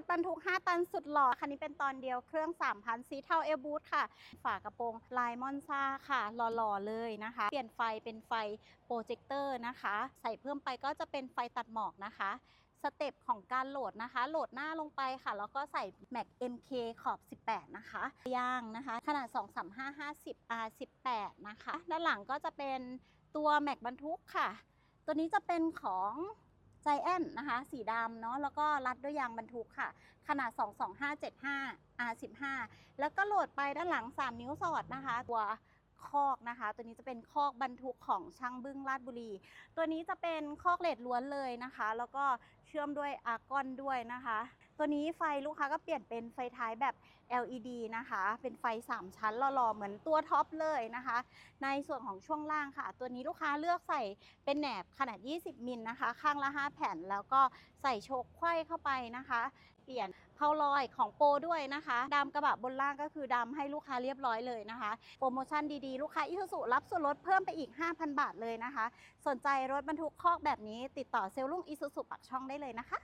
ถบรรทุก 5 ตันสุดหล่อ คันนี้เป็นตอนเดียวเครื่อง 3,000สีเทาเอลบูทค่ะ ฝากระโปรงลายมอนซาค่ะ หล่อๆ เลยนะคะ เปลี่ยนไฟเป็นไฟโปรเจคเตอร์นะคะ ใส่เพิ่มไปก็จะเป็นไฟตัดหมอกนะคะสเต็ปของการโหลดนะคะ โหลดหน้าลงไปค่ะ แล้วก็ใส่ Mac MK ขอบ 18 นะคะยางนะคะ ขนาด 23550 R18 นะคะ ด้านหลังก็จะเป็นตัว Mac บรรทุกค่ะ ตัวนี้จะเป็นของ ใจแอนนะคะ สีดำเนาะแล้วก็รัดด้วยยางบรรทุกค่ะ ขนาด 22575 R15 แล้วก็โหลดไปด้านหลัง 3 นิ้วสอดนะคะ ตัวคอกนะคะ ตัวนี้จะเป็นคอกบรรทุกของช่างบึ้งลาดบุรี ตัวนี้จะเป็นคอกเลดล้วนเลยนะคะ แล้วก็เชื่อมด้วยอาร์กอนด้วยนะคะ ตัวนี้ไฟลูกค้าก็เปลี่ยนเป็นไฟท้ายแบบ LED นะคะ เป็นไฟ 3 ชั้นหล่อๆเหมือนตัวท็อปเลยนะคะ ในส่วนของช่วงล่างค่ะ ตัวนี้ลูกค้าเลือกใส่เป็นแหนบขนาด 20 มิลนะคะ ข้างละ 5 แผ่นแล้วก็ใส่โชคไขว้เข้าไปนะคะ เปลี่ยนเพาลอยของโปรด้วยนะคะดำกระบะบนล่างก็คือดำให้ลูกค้าเรียบร้อยเลยนะคะ โปรโมชั่นดีๆ ลูกค้าอิซูซุรับส่วนลดเพิ่มไปอีก 5,000 บาทเลยนะคะ สนใจรถบรรทุกคอกแบบนี้ติดต่อเซลล์ลุงอิซูซุปักช่องได้เลยนะคะ